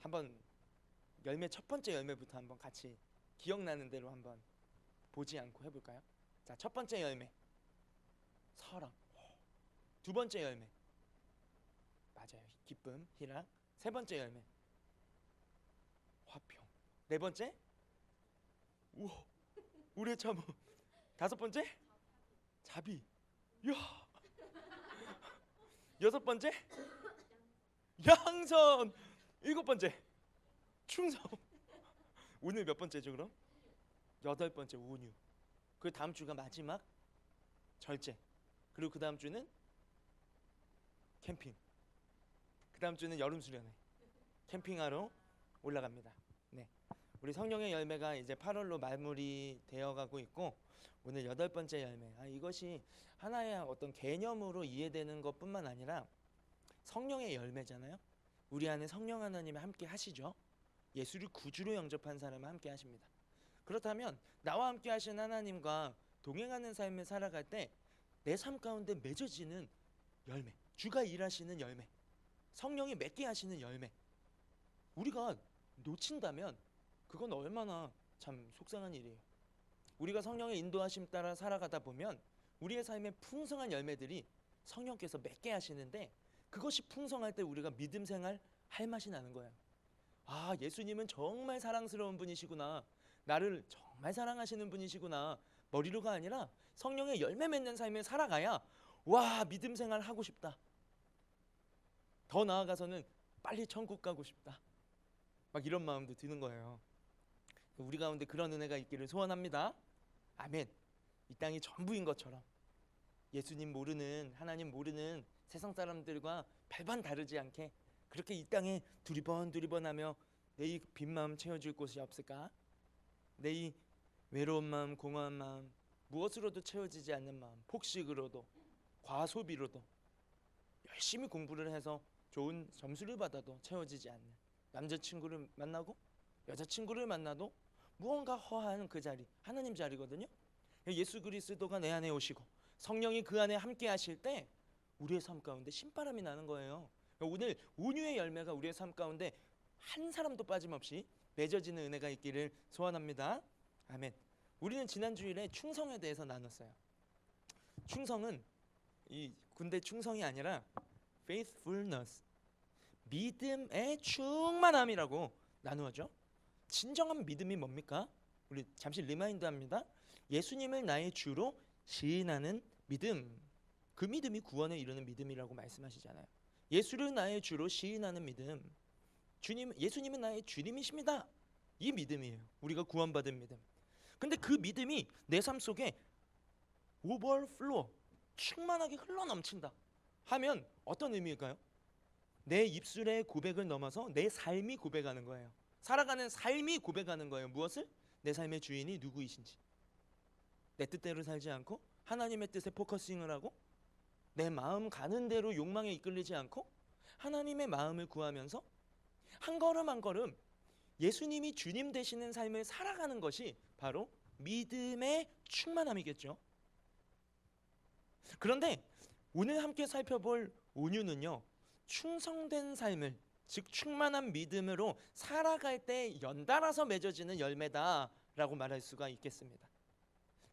한번 열매 첫 번째 열매부터 한번 같이 기억나는 대로 한번 보지 않고 해볼까요? 자, 첫 번째 열매 사랑. 두 번째 열매 맞아요. 기쁨, 희락. 세 번째 열매 화평. 네 번째 우와 우리의 참음. 다섯 번째 자비. 야. 여섯 번째 양선. 일곱 번째 충성. 오늘 몇 번째죠 그럼? 여덟 번째 온유. 그 다음 주가 마지막 절제. 그리고 그 다음 주는 캠핑. 그 다음 주는 여름 수련회. 캠핑하러 올라갑니다. 네. 우리 성령의 열매가 이제 8월로 마무리 되어가고 있고 오늘 여덟 번째 열매. 아, 이것이 하나의 어떤 개념으로 이해되는 것뿐만 아니라 성령의 열매잖아요. 우리 안에 성령 하나님이 함께 하시죠. 예수를 구주로 영접한 사람은 함께 하십니다. 그렇다면 나와 함께 하신 하나님과 동행하는 삶을 살아갈 때 내 삶 가운데 맺어지는 열매, 주가 일하시는 열매, 성령이 맺게 하시는 열매. 우리가 놓친다면 그건 얼마나 참 속상한 일이에요. 우리가 성령의 인도하심 따라 살아가다 보면 우리의 삶에 풍성한 열매들이 성령께서 맺게 하시는데 그것이 풍성할 때 우리가 믿음 생활 할 맛이 나는 거예요. 아, 예수님은 정말 사랑스러운 분이시구나. 나를 정말 사랑하시는 분이시구나. 머리로가 아니라 성령의 열매 맺는 삶을 살아가야 와, 믿음 생활 하고 싶다. 더 나아가서는 빨리 천국 가고 싶다. 막 이런 마음도 드는 거예요. 우리 가운데 그런 은혜가 있기를 소원합니다. 아멘. 이 땅이 전부인 것처럼 예수님 모르는 하나님 모르는 세상 사람들과 별반 다르지 않게 그렇게 이 땅에 두리번 두리번하며 내 이 빈 마음 채워줄 곳이 없을까? 내 이 외로운 마음, 공허한 마음, 무엇으로도 채워지지 않는 마음, 폭식으로도 과소비로도 열심히 공부를 해서 좋은 점수를 받아도 채워지지 않는 남자친구를 만나고 여자친구를 만나도 무언가 허한 그 자리 하나님 자리거든요. 예수 그리스도가 내 안에 오시고 성령이 그 안에 함께 하실 때 우리의 삶 가운데 신바람이 나는 거예요. 오늘 온유의 열매가 우리의 삶 가운데 한 사람도 빠짐없이 맺어지는 은혜가 있기를 소원합니다. 아멘. 우리는 지난 주일에 충성에 대해서 나눴어요. 충성은 이 군대 충성이 아니라 faithfulness 믿음의 충만함이라고 나누어져. 진정한 믿음이 뭡니까? 우리 잠시 리마인드합니다. 예수님을 나의 주로 시인하는 믿음. 그 믿음이 구원에 이르는 믿음이라고 말씀하시잖아요. 예수를 나의 주로 시인하는 믿음. 주님, 예수님은 나의 주님이십니다. 이 믿음이에요. 우리가 구원받은 믿음. 근데 그 믿음이 내 삶 속에 오버플로 충만하게 흘러 넘친다. 하면 어떤 의미일까요? 내 입술의 고백을 넘어서 내 삶이 고백하는 거예요. 살아가는 삶이 고백하는 거예요. 무엇을? 내 삶의 주인이 누구이신지. 내 뜻대로 살지 않고 하나님의 뜻에 포커싱을 하고 내 마음 가는 대로 욕망에 이끌리지 않고 하나님의 마음을 구하면서 한 걸음 한 걸음 예수님이 주님 되시는 삶을 살아가는 것이 바로 믿음의 충만함이겠죠. 그런데 오늘 함께 살펴볼 온유는요. 충성된 삶을 즉 충만한 믿음으로 살아갈 때 연달아서 맺어지는 열매다라고 말할 수가 있겠습니다.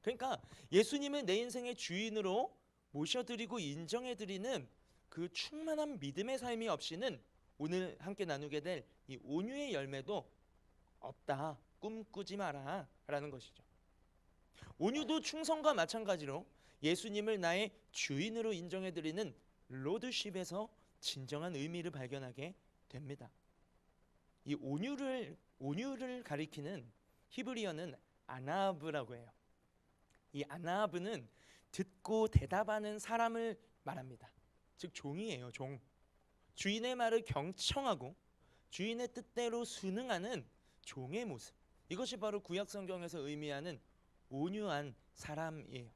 그러니까 예수님을 내 인생의 주인으로 모셔드리고 인정해드리는 그 충만한 믿음의 삶이 없이는 오늘 함께 나누게 될 이 온유의 열매도 없다. 꿈꾸지 마라 라는 것이죠. 온유도 충성과 마찬가지로 예수님을 나의 주인으로 인정해드리는 로드십에서 진정한 의미를 발견하게 됩니다. 이 온유를 온유를 가리키는 히브리어는 아나브라고 해요. 이 아나브는 듣고 대답하는 사람을 말합니다. 즉 종이에요, 종. 주인의 말을 경청하고 주인의 뜻대로 순응하는 종의 모습. 이것이 바로 구약 성경에서 의미하는 온유한 사람이에요.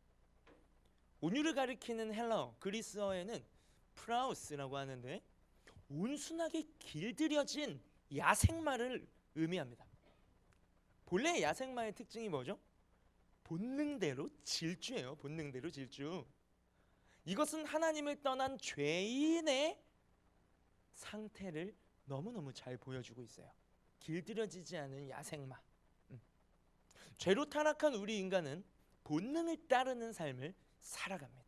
온유를 가리키는 헬라어 그리스어에는 프라우스라고 하는데 온순하게 길들여진 야생마를 의미합니다. 본래 야생마의 특징이 뭐죠? 본능대로 질주예요. 본능대로 질주. 이것은 하나님을 떠난 죄인의 상태를 너무너무 잘 보여주고 있어요. 길들여지지 않은 야생마. 음. 죄로 타락한 우리 인간은 본능을 따르는 삶을 살아갑니다.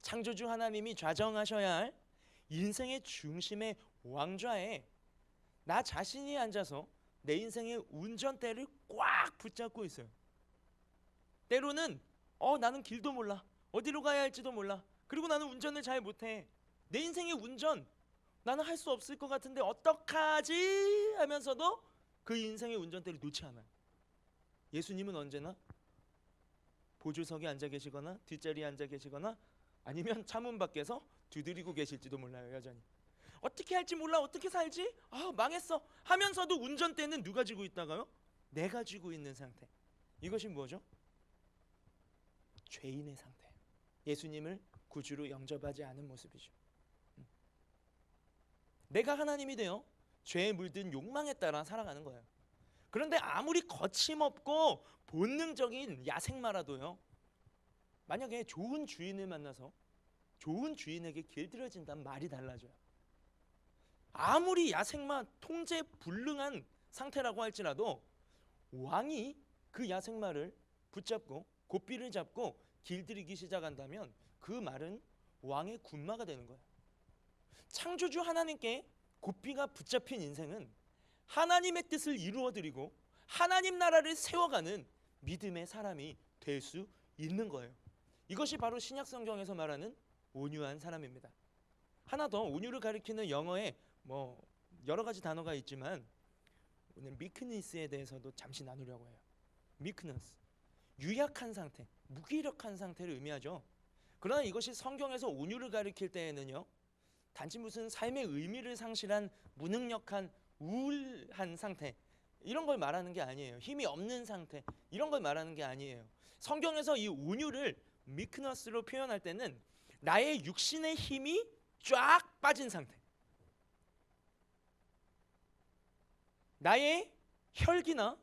창조주 하나님이 좌정하셔야 할 인생의 중심의 왕좌에 나 자신이 앉아서 내 인생의 운전대를 꽉 붙잡고 있어요. 때로는 어 나는 길도 몰라. 어디로 가야 할지도 몰라. 그리고 나는 운전을 잘 못해. 내 인생의 운전 나는 할 수 없을 것 같은데 어떡하지? 하면서도 그 인생의 운전대를 놓지 않아요. 예수님은 언제나 보조석에 앉아 계시거나 뒷자리에 앉아 계시거나 아니면 차문 밖에서 두드리고 계실지도 몰라요 여전히. 어떻게 할지 몰라. 어떻게 살지? 아 망했어. 하면서도 운전대는 누가 쥐고 있다가요? 내가 쥐고 있는 상태. 이것이 뭐죠 죄인의 상태 예수님을 구주로 영접하지 않은 모습이죠 음. 내가 하나님이 되어 죄에 물든 욕망에 따라 살아가는 거예요 그런데 아무리 거침없고 본능적인 야생마라도요 만약에 좋은 주인을 만나서 좋은 주인에게 길들여진다면 말이 달라져요. 아무리 야생마 통제 불능한 상태라고 할지라도 왕이 그 야생마를 붙잡고 고삐를 잡고 길들이기 시작한다면 그 말은 왕의 군마가 되는 거예요. 창조주 하나님께 고삐가 붙잡힌 인생은 하나님의 뜻을 이루어드리고 하나님 나라를 세워가는 믿음의 사람이 될 수 있는 거예요. 이것이 바로 신약 성경에서 말하는 온유한 사람입니다. 하나 더 온유를 가리키는 영어에 뭐 여러 가지 단어가 있지만 오늘 미크니스에 대해서도 잠시 나누려고 해요. 미크너스 유약한 상태, 무기력한 상태를 의미하죠. 그러나 이것이 성경에서 온유를 가리킬 때에는요. 단지 무슨 삶의 의미를 상실한 무능력한 우울한 상태 이런 걸 말하는 게 아니에요. 힘이 없는 상태 이런 걸 말하는 게 아니에요. 성경에서 이 온유를 미크너스로 표현할 때는 나의 육신의 힘이 쫙 빠진 상태. 나의 혈기나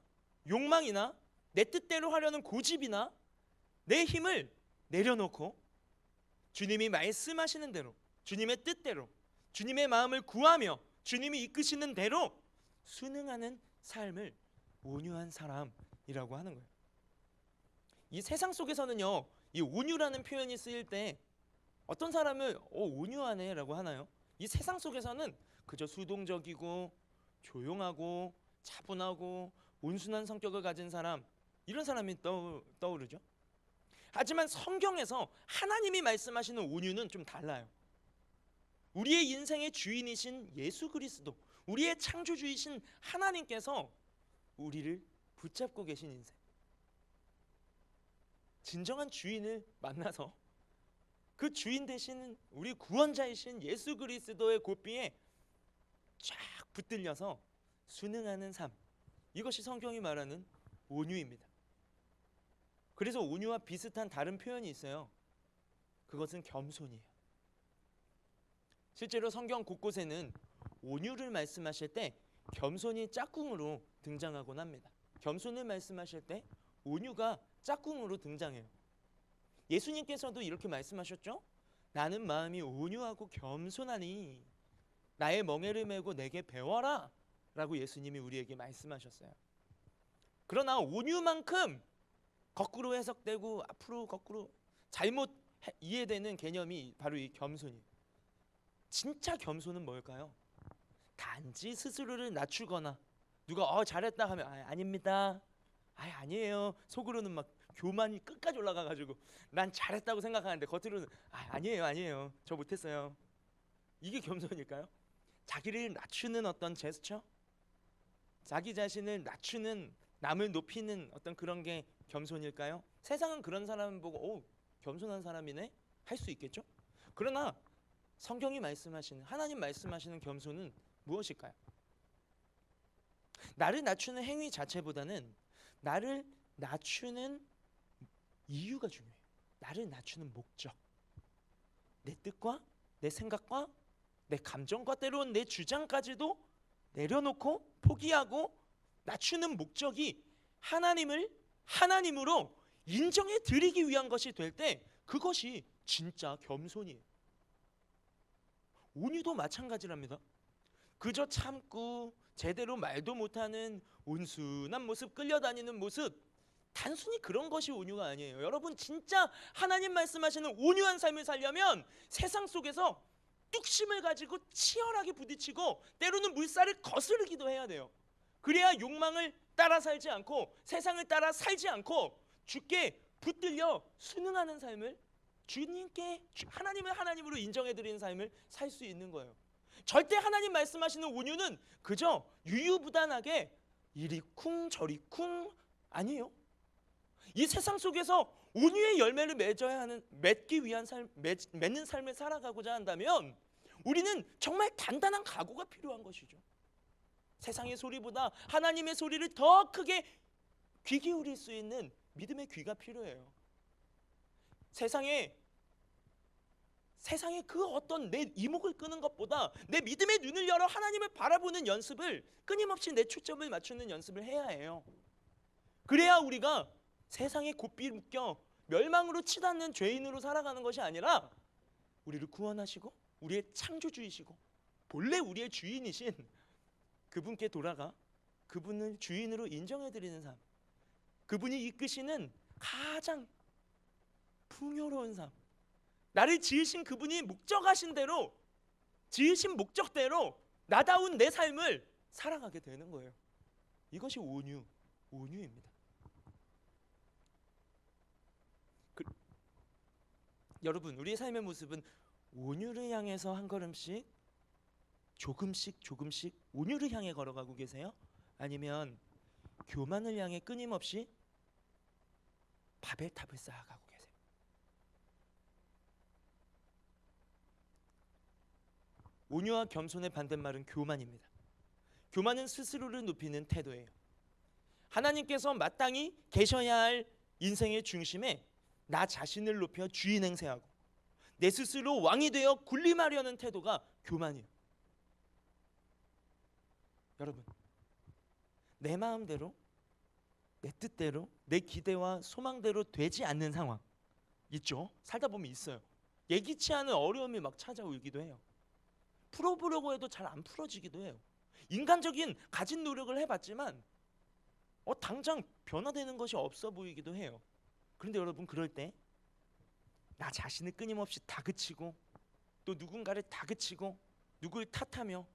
욕망이나 내 뜻대로 하려는 고집이나 내 힘을 내려놓고 주님이 말씀하시는 대로 주님의 뜻대로 주님의 마음을 구하며 주님이 이끄시는 대로 순응하는 삶을 온유한 사람이라고 하는 거예요. 이 세상 속에서는요, 이 온유라는 표현이 쓰일 때 어떤 사람은 어, 온유하네라고 하나요? 이 세상 속에서는 그저 수동적이고 조용하고 차분하고 온순한 성격을 가진 사람 이런 사람이 떠, 떠오르죠. 하지만 성경에서 하나님이 말씀하시는 온유는 좀 달라요. 우리의 인생의 주인이신 예수 그리스도, 우리의 창조주이신 하나님께서 우리를 붙잡고 계신 인생. 진정한 주인을 만나서 그 주인 되시는 우리 구원자이신 예수 그리스도의 고삐에 쫙 붙들려서 순응하는 삶. 이것이 성경이 말하는 온유입니다. 그래서 온유와 비슷한 다른 표현이 있어요. 그것은 겸손이에요. 실제로 성경 곳곳에는 온유를 말씀하실 때 겸손이 짝꿍으로 등장하곤 합니다. 겸손을 말씀하실 때 온유가 짝꿍으로 등장해요. 예수님께서도 이렇게 말씀하셨죠? 나는 마음이 온유하고 겸손하니 나의 멍에를 메고 내게 배워라 라고 예수님이 우리에게 말씀하셨어요. 그러나 온유만큼 거꾸로 해석되고 앞으로 거꾸로 잘못 이해되는 개념이 바로 이 겸손이에요. 진짜 겸손은 뭘까요? 단지 스스로를 낮추거나 누가 어 잘했다 하면 아, 아닙니다. 아 아니에요. 속으로는 막 교만이 끝까지 올라가 가지고 난 잘했다고 생각하는데 겉으로는 아 아니에요. 아니에요. 저 못했어요. 이게 겸손일까요? 자기를 낮추는 어떤 제스처? 자기 자신을 낮추는 남을 높이는 어떤 그런 게 겸손일까요? 세상은 그런 사람 보고 오 겸손한 사람이네 할 수 있겠죠? 그러나 성경이 말씀하시는 하나님 말씀하시는 겸손은 무엇일까요? 나를 낮추는 행위 자체보다는 나를 낮추는 이유가 중요해요. 나를 낮추는 목적. 내 뜻과 내 생각과 내 감정과 때로는 내 주장까지도 내려놓고 포기하고 낮추는 목적이 하나님을 하나님으로 인정해 드리기 위한 것이 될 때 그것이 진짜 겸손이에요. 온유도 마찬가지랍니다. 그저 참고 제대로 말도 못하는 온순한 모습, 끌려다니는 모습. 단순히 그런 것이 온유가 아니에요. 여러분 진짜 하나님 말씀하시는 온유한 삶을 살려면 세상 속에서 뚝심을 가지고 치열하게 부딪히고 때로는 물살을 거스르기도 해야 돼요. 그래야 욕망을 따라 살지 않고 세상을 따라 살지 않고 주께 붙들려 순응하는 삶을 주님께 주- 하나님을 하나님으로 인정해 드리는 삶을 살 수 있는 거예요. 절대 하나님 말씀하시는 온유는 그저 유유부단하게 이리 쿵 저리 쿵 아니에요. 이 세상 속에서 온유의 열매를 맺어야 하는 맺기 위한 삶 맺, 맺는 삶을 살아가고자 한다면 우리는 정말 단단한 각오가 필요한 것이죠. 세상의 소리보다 하나님의 소리를 더 크게 귀 기울일 수 있는 믿음의 귀가 필요해요. 세상에 세상에 그 어떤 내 이목을 끄는 것보다 내 믿음의 눈을 열어 하나님을 바라보는 연습을 끊임없이 내 초점을 맞추는 연습을 해야 해요. 그래야 우리가 세상에 곱비 묶여 멸망으로 치닫는 죄인으로 살아가는 것이 아니라 우리를 구원하시고 우리의 창조주이시고 본래 우리의 주인이신 그분께 돌아가 그분을 주인으로 인정해 드리는 삶. 그분이 이끄시는 가장 풍요로운 삶. 나를 지으신 그분이 목적하신 대로 지으신 목적대로 나다운 내 삶을 살아가게 되는 거예요. 이것이 온유, 온유입니다. 그, 여러분, 우리의 삶의 모습은 온유를 향해서 한 걸음씩 조금씩 조금씩 온유를 향해 걸어가고 계세요? 아니면 교만을 향해 끊임없이 바벨탑을 쌓아가고 계세요? 온유와 겸손의 반대말은 교만입니다. 교만은 스스로를 높이는 태도예요. 하나님께서 마땅히 계셔야 할 인생의 중심에 나 자신을 높여 주인 행세하고 내 스스로 왕이 되어 군림하려는 태도가 교만이에요. 여러분, 내 마음대로, 내 뜻대로, 내 기대와 소망대로 되지 않는 상황 있죠? 살다 보면 있어요. 예기치 않은 어려움이 막 찾아오기도 해요. 풀어보려고 해도 잘 안 풀어지기도 해요. 인간적인 가진 노력을 해봤지만 어, 당장 변화되는 것이 없어 보이기도 해요. 그런데 여러분 그럴 때 나 자신을 끊임없이 다그치고 또 누군가를 다그치고 누구를 탓하며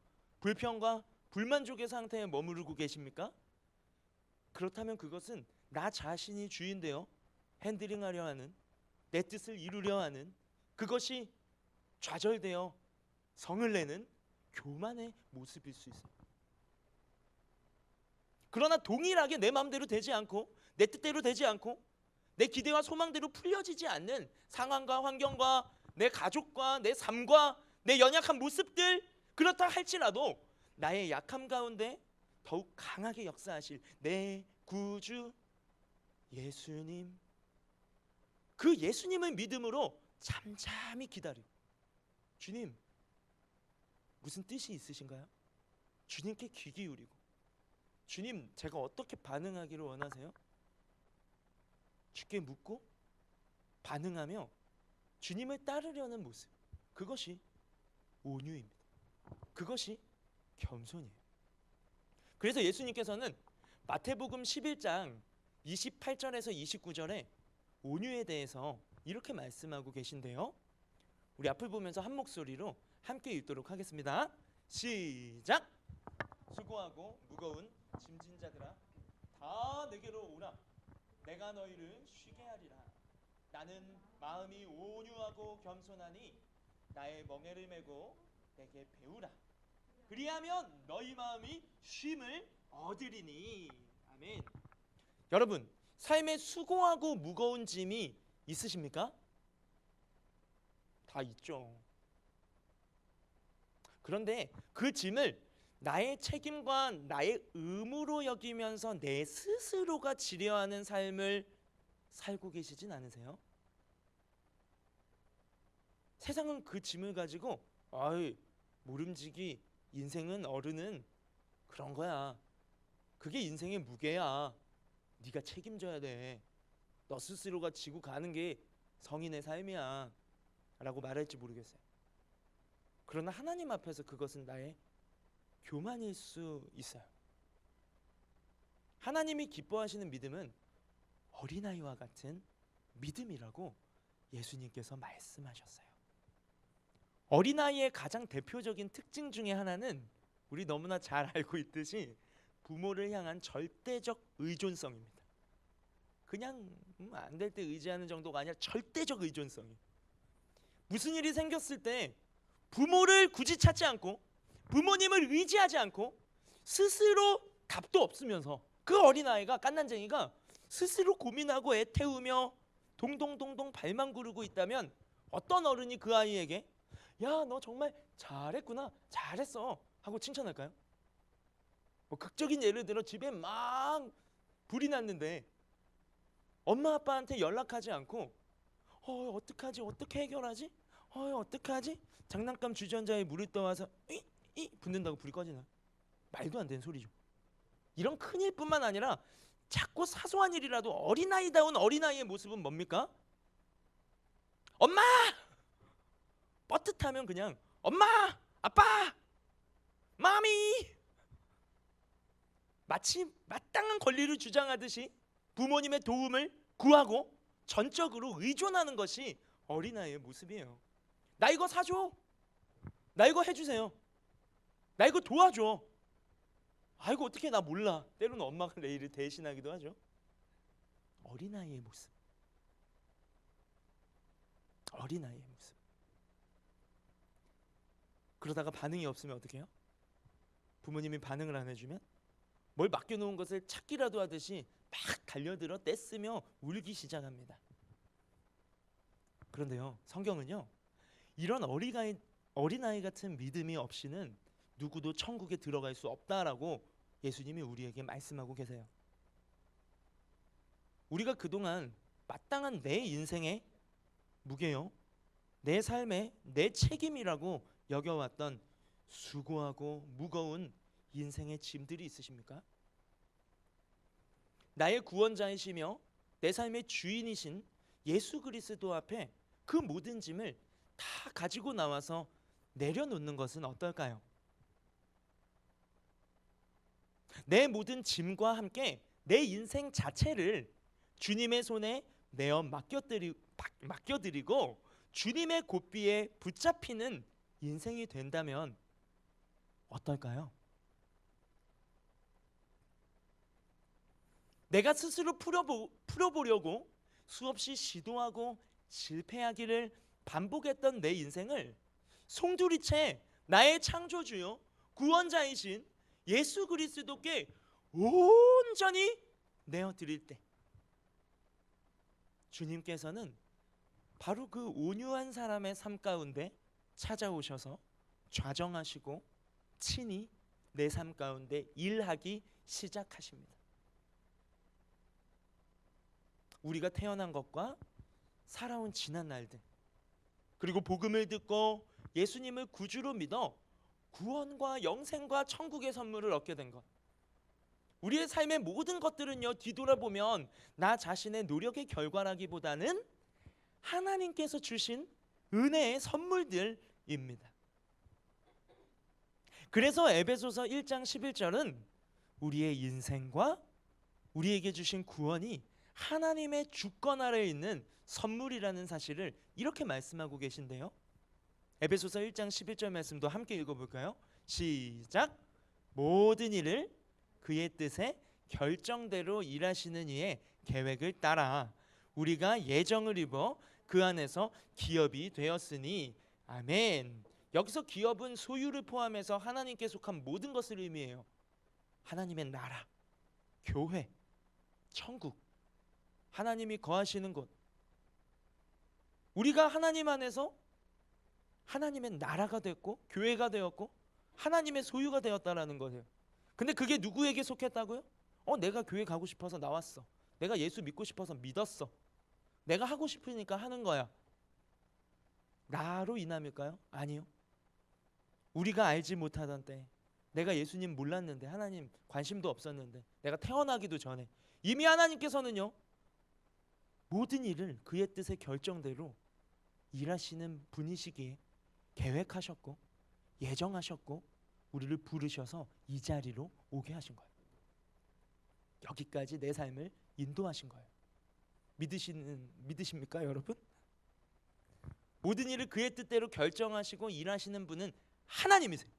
불평과 불만족의 상태에 머무르고 계십니까? 그렇다면 그것은 나 자신이 주인되어 핸들링하려 하는 내 뜻을 이루려 하는 그것이 좌절되어 성을 내는 교만의 모습일 수 있어요. 그러나 동일하게 내 마음대로 되지 않고 내 뜻대로 되지 않고 내 기대와 소망대로 풀려지지 않는 상황과 환경과 내 가족과 내 삶과 내 연약한 모습들 그렇다 할지라도 나의 약함 가운데 더욱 강하게 역사하실 내 구주 예수님 그 예수님을 믿음으로 잠잠히 기다리고 주님 무슨 뜻이 있으신가요? 주님께 귀 기울이고 주님 제가 어떻게 반응하기를 원하세요? 주께 묻고 반응하며 주님을 따르려는 모습 그것이 온유입니다. 그것이 겸손이에요. 그래서 예수님께서는 마태복음 11장 28절에서 29절에 온유에 대해서 이렇게 말씀하고 계신데요. 우리 앞을 보면서 한 목소리로 함께 읽도록 하겠습니다. 시작. 수고하고 무거운 짐진 자들아 다 내게로 오라. 내가 너희를 쉬게 하리라. 나는 마음이 온유하고 겸손하니 나의 멍에를 메고 내게 배우라. 그리하면 너희 마음이 쉼을 얻으리니. 아멘. 여러분, 삶에 수고하고 무거운 짐이 있으십니까? 다 있죠. 그런데 그 짐을 나의 책임과 나의 의무로 여기면서 내 스스로가 지려하는 삶을 살고 계시진 않으세요? 세상은 그 짐을 가지고 아이 모름지기 인생은 어른은 그런 거야. 그게 인생의 무게야. 네가 책임져야 돼. 너 스스로가 지고 가는 게 성인의 삶이야. 라고 말할지 모르겠어요. 그러나 하나님 앞에서 그것은 나의 교만일 수 있어요. 하나님이 기뻐하시는 믿음은 어린아이와 같은 믿음이라고 예수님께서 말씀하셨어요. 어린아이의 가장 대표적인 특징 중에 하나는 우리 너무나 잘 알고 있듯이 부모를 향한 절대적 의존성입니다. 그냥 음, 안될 때 의지하는 정도가 아니라 절대적 의존성이. 무슨 일이 생겼을 때 부모를 굳이 찾지 않고 부모님을 의지하지 않고 스스로 답도 없으면서 그 어린아이가 깐난쟁이가 스스로 고민하고 애태우며 동동동동 발만 구르고 있다면 어떤 어른이 그 아이에게 야 너 정말 잘했구나. 잘했어. 하고 칭찬할까요? 뭐 극적인 예를 들어 집에 막 불이 났는데 엄마 아빠한테 연락하지 않고 어 어떡하지? 어떻게 해결하지? 어 어떡하지? 장난감 주전자에 물을 떠와서 이, 이 붓는다고 불이 꺼지나? 말도 안 되는 소리죠. 이런 큰 일뿐만 아니라 자꾸 사소한 일이라도 어린아이다운 어린아이의 모습은 뭡니까? 엄마 뻗듯하면 그냥 엄마 아빠 마미 마치 마땅한 권리를 주장하듯이 부모님의 도움을 구하고 전적으로 의존하는 것이 어린아이의 모습이에요. 나 이거 사줘. 나 이거 해주세요. 나 이거 도와줘. 아이고 어떻게 나 몰라. 때로는 엄마가 내 일을 대신하기도 하죠. 어린아이의 모습. 어린아이의 모습. 그러다가 반응이 없으면 어떻게 해요? 부모님이 반응을 안 해주면 뭘 맡겨놓은 것을 찾기라도 하듯이 막 달려들어 떼쓰며 울기 시작합니다. 그런데요, 성경은요, 이런 어린아이, 어린아이 같은 믿음이 없이는 누구도 천국에 들어갈 수 없다라고 예수님이 우리에게 말씀하고 계세요. 우리가 그동안 마땅한 내 인생의 무게요, 내 삶의 내 책임이라고 여겨왔던 수고하고 무거운 인생의 짐들이 있으십니까? 나의 구원자이시며 내 삶의 주인이신 예수 그리스도 앞에 그 모든 짐을 다 가지고 나와서 내려놓는 것은 어떨까요? 내 모든 짐과 함께 내 인생 자체를 주님의 손에 내어 맡겨드리, 맡겨드리고 주님의 고삐에 붙잡히는 인생이 된다면 어떨까요? 내가 스스로 풀어보, 풀어보려고 수없이 시도하고 실패하기를 반복했던 내 인생을 송두리째 나의 창조주요 구원자이신 예수 그리스도께 온전히 내어드릴 때 주님께서는 바로 그 온유한 사람의 삶 가운데 찾아오셔서 좌정하시고 친히 내 삶 가운데 일하기 시작하십니다. 우리가 태어난 것과 살아온 지난 날들 그리고 복음을 듣고 예수님을 구주로 믿어 구원과 영생과 천국의 선물을 얻게 된 것. 우리의 삶의 모든 것들은요 뒤돌아보면 나 자신의 노력의 결과라기보다는 하나님께서 주신 은혜의 선물들입니다. 그래서 에베소서 1장 11절은 우리의 인생과 우리에게 주신 구원이 하나님의 주권 아래에 있는 선물이라는 사실을 이렇게 말씀하고 계신데요. 에베소서 1장 11절 말씀도 함께 읽어볼까요? 시작. 모든 일을 그의 뜻에 결정대로 일하시는 이의 계획을 따라 우리가 예정을 입어 그 안에서 기업이 되었으니 아멘. 여기서 기업은 소유를 포함해서 하나님께 속한 모든 것을 의미해요. 하나님의 나라, 교회, 천국, 하나님이 거하시는 곳. 우리가 하나님 안에서 하나님의 나라가 됐고 교회가 되었고 하나님의 소유가 되었다라는 거예요. 근데 그게 누구에게 속했다고요? 어, 내가 교회 가고 싶어서 나왔어. 내가 예수 믿고 싶어서 믿었어. 내가 하고 싶으니까 하는 거야. 나로 인함일까요? 아니요. 우리가 알지 못하던 때 내가 예수님 몰랐는데 하나님 관심도 없었는데 내가 태어나기도 전에 이미 하나님께서는요 모든 일을 그의 뜻의 결정대로 일하시는 분이시기에 계획하셨고 예정하셨고 우리를 부르셔서 이 자리로 오게 하신 거예요. 여기까지 내 삶을 인도하신 거예요. 믿으시는 믿으십니까, 여러분? 모든 일을 그의 뜻대로 결정하시고 일하시는 분은 하나님이세요.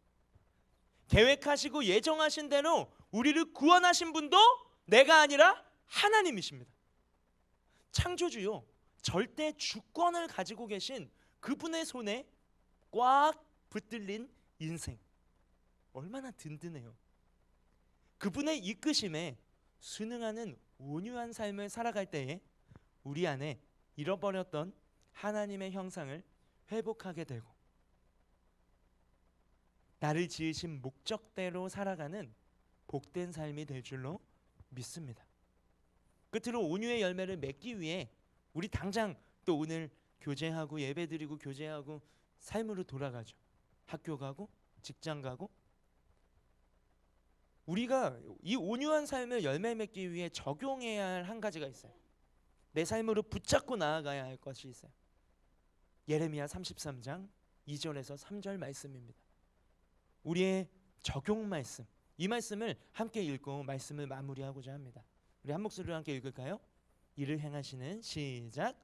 계획하시고 예정하신 대로 우리를 구원하신 분도 내가 아니라 하나님이십니다. 창조주요. 절대 주권을 가지고 계신 그분의 손에 꽉 붙들린 인생. 얼마나 든든해요. 그분의 이끄심에 순응하는 온유한 삶을 살아갈 때에 우리 안에 잃어버렸던 하나님의 형상을 회복하게 되고 나를 지으신 목적대로 살아가는 복된 삶이 될 줄로 믿습니다. 끝으로 온유의 열매를 맺기 위해 우리 당장 또 오늘 교제하고 예배드리고 교제하고 삶으로 돌아가죠. 학교 가고 직장 가고 우리가 이 온유한 삶을 열매 맺기 위해 적용해야 할 한 가지가 있어요. 내 삶으로 붙잡고 나아가야 할 것이 있어요. 예레미야 33장 2절에서 3절 말씀입니다. 우리의 적용 말씀. 이 말씀을 함께 읽고 말씀을 마무리하고자 합니다. 우리 한 목소리로 함께 읽을까요? 이를 행하시는 시작.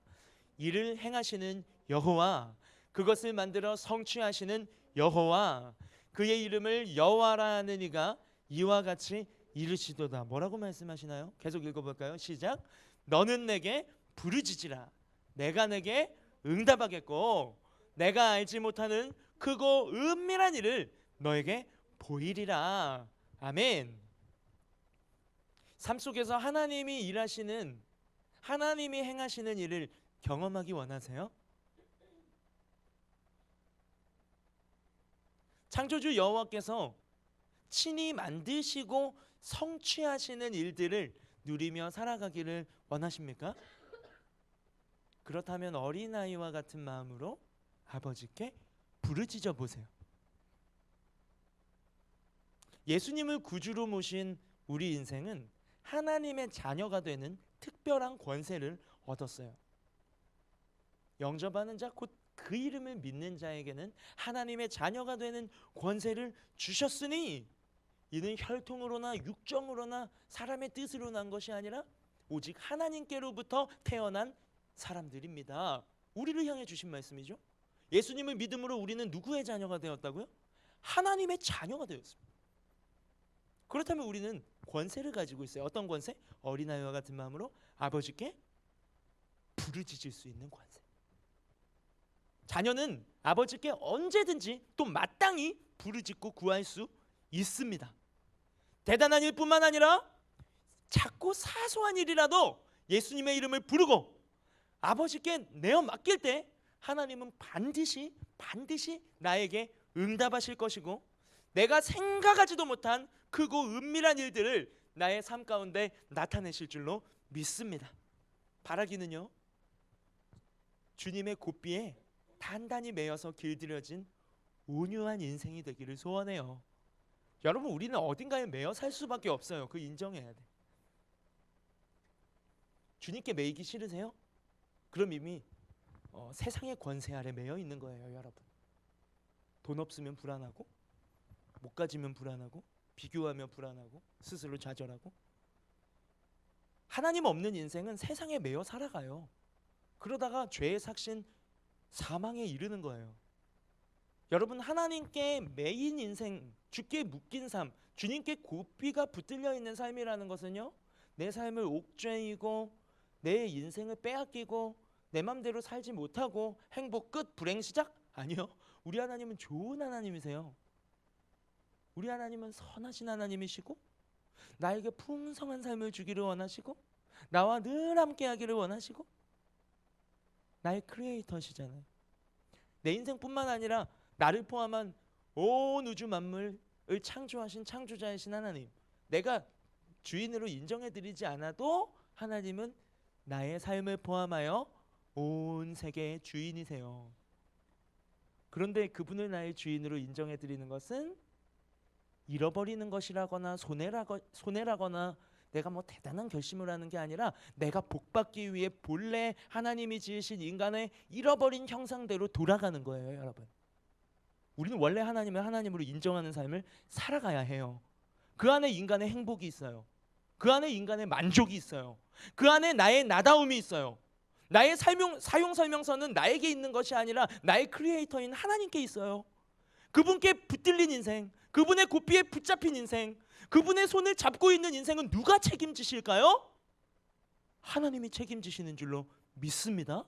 이를 행하시는 여호와 그것을 만들어 성취하시는 여호와 그의 이름을 여호와라 하는 이가 이와 같이 이르시도다. 뭐라고 말씀하시나요? 계속 읽어 볼까요? 시작. 너는 내게 부르짖으라. 내가 내게 응답하겠고 내가 알지 못하는 크고 은밀한 일을 너에게 보이리라. 아멘. 삶 속에서 하나님이 일하시는 하나님이 행하시는 일을 경험하기 원하세요? 창조주 여호와께서 친히 만드시고 성취하시는 일들을 누리며 살아가기를 원하십니까? 그렇다면 어린아이와 같은 마음으로 아버지께 부르짖어 보세요. 예수님을 구주로 모신 우리 인생은 하나님의 자녀가 되는 특별한 권세를 얻었어요. 영접하는 자 곧 그 이름을 믿는 자에게는 하나님의 자녀가 되는 권세를 주셨으니 이는 혈통으로나 육정으로나 사람의 뜻으로 난 것이 아니라 오직 하나님께로부터 태어난 사람들입니다. 우리를 향해 주신 말씀이죠. 예수님을 믿음으로 우리는 누구의 자녀가 되었다고요? 하나님의 자녀가 되었습니다. 그렇다면 우리는 권세를 가지고 있어요. 어떤 권세? 어린아이와 같은 마음으로 아버지께 부르짖을 수 있는 권세. 자녀는 아버지께 언제든지 또 마땅히 부르짖고 구할 수 있습니다. 대단한 일뿐만 아니라 작고 사소한 일이라도 예수님의 이름을 부르고 아버지께 내어 맡길 때 하나님은 반드시 반드시 나에게 응답하실 것이고 내가 생각하지도 못한 크고 은밀한 일들을 나의 삶 가운데 나타내실 줄로 믿습니다. 바라기는요. 주님의 고삐에 단단히 매여서 길들여진 온유한 인생이 되기를 소원해요. 여러분 우리는 어딘가에 매여 살 수밖에 없어요. 그 인정해야 돼. 주님께 매이기 싫으세요? 그럼 이미 어, 세상의 권세 아래 매여 있는 거예요, 여러분. 돈 없으면 불안하고 못 가지면 불안하고 비교하며 불안하고 스스로 좌절하고 하나님 없는 인생은 세상에 매여 살아가요. 그러다가 죄의 삭신 사망에 이르는 거예요. 여러분 하나님께 매인 인생, 주께 묶인 삶, 주님께 고삐가 붙들려 있는 삶이라는 것은요. 내 삶을 옥죄이고 내 인생을 빼앗기고 내 맘대로 살지 못하고 행복 끝 불행 시작 아니요. 우리 하나님은 좋은 하나님이세요. 우리 하나님은 선하신 하나님이시고 나에게 풍성한 삶을 주기를 원하시고 나와 늘 함께 하기를 원하시고 나의 크리에이터시잖아요. 내 인생뿐만 아니라 나를 포함한 온 우주 만물을 창조하신 창조자이신 하나님. 내가 주인으로 인정해드리지 않아도 하나님은 나의 삶을 포함하여 온 세계의 주인이세요. 그런데 그분을 나의 주인으로 인정해드리는 것은 잃어버리는 것이라거나 손해라거, 손해라거나 내가 뭐 대단한 결심을 하는 게 아니라 내가 복받기 위해 본래 하나님이 지으신 인간의 잃어버린 형상대로 돌아가는 거예요, 여러분. 우리는 원래 하나님을 하나님으로 인정하는 삶을 살아가야 해요. 그 안에 인간의 행복이 있어요. 그 안에 인간의 만족이 있어요. 그 안에 나의 나다움이 있어요. 나의 사용, 사용 설명서는 나에게 있는 것이 아니라 나의 크리에이터인 하나님께 있어요. 그분께 붙들린 인생, 그분의 고삐에 붙잡힌 인생, 그분의 손을 잡고 있는 인생은 누가 책임지실까요? 하나님이 책임지시는 줄로 믿습니다.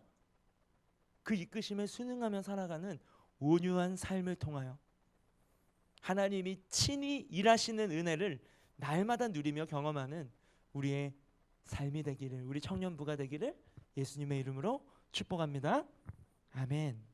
그 이끄심에 순응하며 살아가는 온유한 삶을 통하여 하나님이 친히 일하시는 은혜를 날마다 누리며 경험하는 우리의 삶이 되기를 우리 청년부가 되기를 예수님의 이름으로 축복합니다. 아멘.